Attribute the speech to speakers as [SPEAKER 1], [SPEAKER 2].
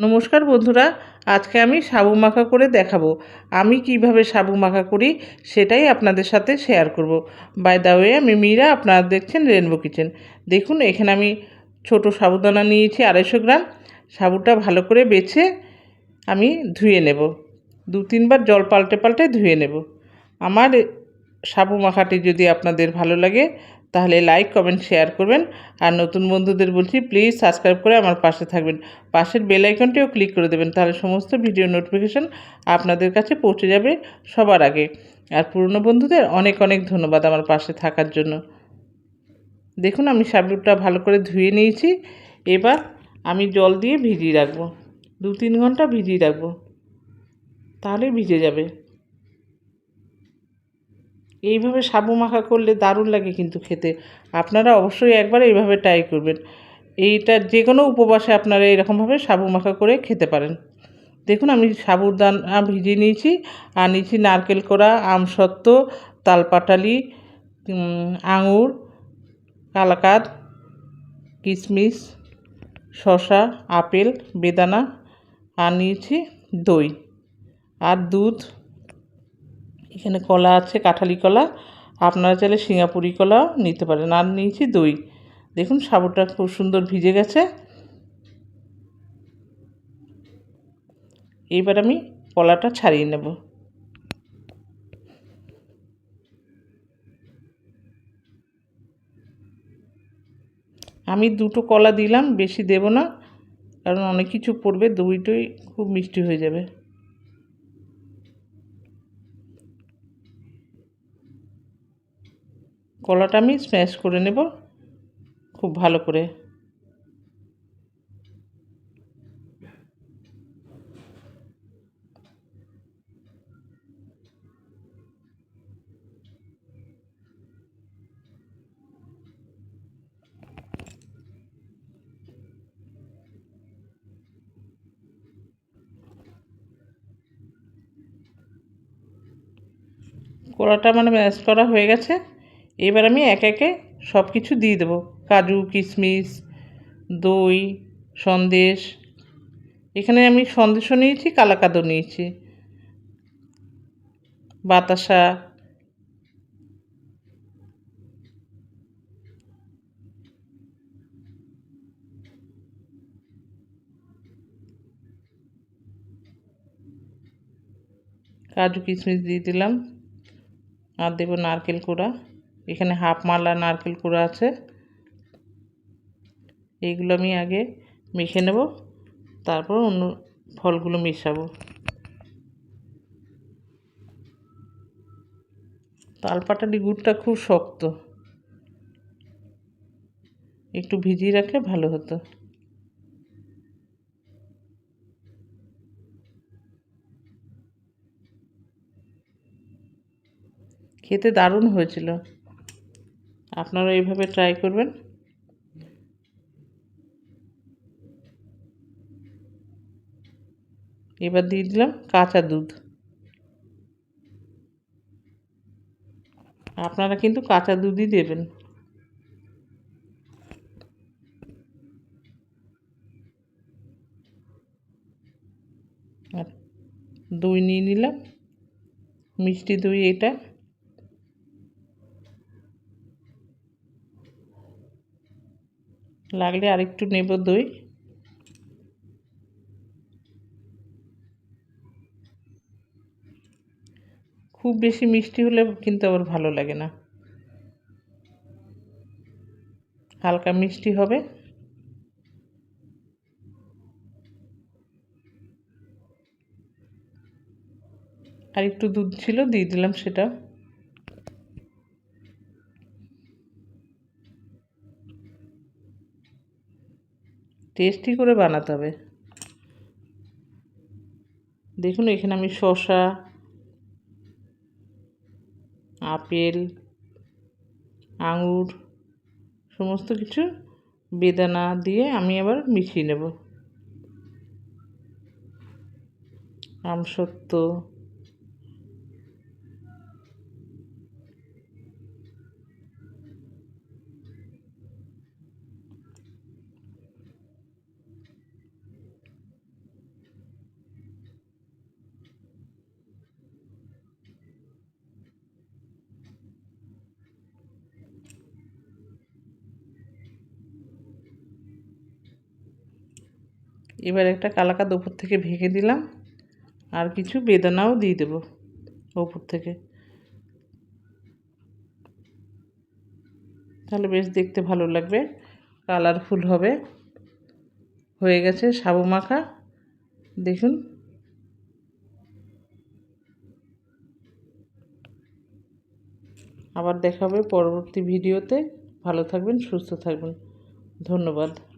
[SPEAKER 1] নমস্কার বন্ধুরা, আজকে আমি সাবু মাখা করে দেখাবো। আমি কীভাবে সাবু মাখা করি সেটাই আপনাদের সাথে শেয়ার করব। বাই দা ওয়ে আমি মীরা, আপনারা দেখছেন রেনবো কিচেন দেখুন, এখানে আমি ছোট সাবুদানা নিয়েছি আড়াইশো গ্রাম। সাবুটা ভালো করে বেছে আমি ধুয়ে নেব। দু তিনবার জল পাল্টে পাল্টে ধুয়ে নেব। আমার সাবু মাখাটি যদি আপনাদের ভালো লাগে তাহলে লাইক কমেন্ট শেয়ার করবেন। আর নতুন বন্ধুদের বলছি প্লিজ সাবস্ক্রাইব করে আমার পাশে থাকবেন। পাশের বেল আইকনটিও ক্লিক করে দেবেন, তাহলে সমস্ত ভিডিও নোটিফিকেশান আপনাদের কাছে পৌঁছে যাবে সবার আগে। আর পুরনো বন্ধুদের অনেক অনেক ধন্যবাদ আমার পাশে থাকার জন্য। দেখুন, আমি সাবুটা ভালো করে ধুয়ে নিয়েছি। এবার আমি জল দিয়ে ভিজিয়ে রাখব। দু তিন ঘণ্টা ভিজিয়ে রাখব। তাহলে ভিজে যাবে। এইভাবে সাবু মাখা করলে দারুণ লাগে কিন্তু খেতে। আপনারা অবশ্যই একবার এইভাবে ট্রাই করবেন। এইটা যে কোনো উপবাসে আপনারা এরকমভাবে সাবু মাখা করে খেতে পারেন। দেখুন, আমি সাবুদানা ভিজিয়ে নিয়েছি। আর নিয়েছি নারকেল কোড়া আমসত্ত্ব তালপাটালি আঙুর, কালাকাদ, কিশমিশ শশা আপেল, বেদানা, আর নিয়েছি দই। আর দুধ। এখানে কলা আছে, কাঁঠালি কলা। আপনারা চাইলে সিঙ্গাপুরি কলাও নিতে পারেন। আর নিয়েছি দই। দেখুন সাবুটা খুব সুন্দর ভিজে গেছে। এইবার আমি কলাটা ছাড়িয়ে নেব। আমি দুটো কলা দিলাম, বেশি দেব না। কারণ অনেক কিছু পড়বে, দইটই খুব মিষ্টি হয়ে যাবে। কলাটা আমি স্ম্যাশ করে নেব খুব ভালো করে। কলাটা মানে ম্যাশ করা হয়ে গেছে। এবার আমি এক একে সব কিছু দিয়ে দেবো। কাজু কিশমিশ দই, সন্দেশ। এখানে আমি সন্দেশও নিয়েছি, কালাকাদও নিয়েছি। বাতাসা। কাজু কিশমিশ দিয়ে দিলাম। আর দেবো নারকেল কুড়া। এখানে হাফ মালা নারকেল কুড়া আছে। এইগুলো আমি আগে মেখে নেব, তারপর অন্য ফলগুলো মেশাবো। তালপাটালি গুড়টা খুব শক্ত। একটু ভিজিয়ে রাখলে ভালো হতো। খেতে দারুণ হয়েছিল। আপনারা এইভাবে ট্রাই করবেন। এবার দিয়ে দিলাম কাঁচা দুধ। আপনারা কিন্তু কাঁচা দুধই দেবেন। আর দই নিয়ে নিলাম। মিষ্টি দই এটা। লাগলে আরেকটু নেব দই। খুব বেশি মিষ্টি হলে কিন্তু আবার ভালো লাগে না। হালকা মিষ্টি হবে। আর একটু দুধ ছিল, দিয়ে দিলাম সেটা। টেস্টি করে বানাতে হবে। দেখুন, এখানে আমি শসা, আপেল, আঙুর, সমস্ত কিছু বেদানা দিয়ে আমি আবার মিশিয়ে নেব। আমসত্ত্ব এবার একটা কালাকাদ ওপর থেকে ভেঙে দিলাম। আর কিছু বেদানাও দিয়ে দেবো ওপর থেকে। তাহলে বেশ দেখতে ভালো লাগবে, কালারফুল হবে। হয়ে গেছে সাবু মাখা। দেখুন। আবার দেখা হবে পরবর্তী ভিডিওতে। ভালো থাকবেন, সুস্থ থাকবেন। ধন্যবাদ।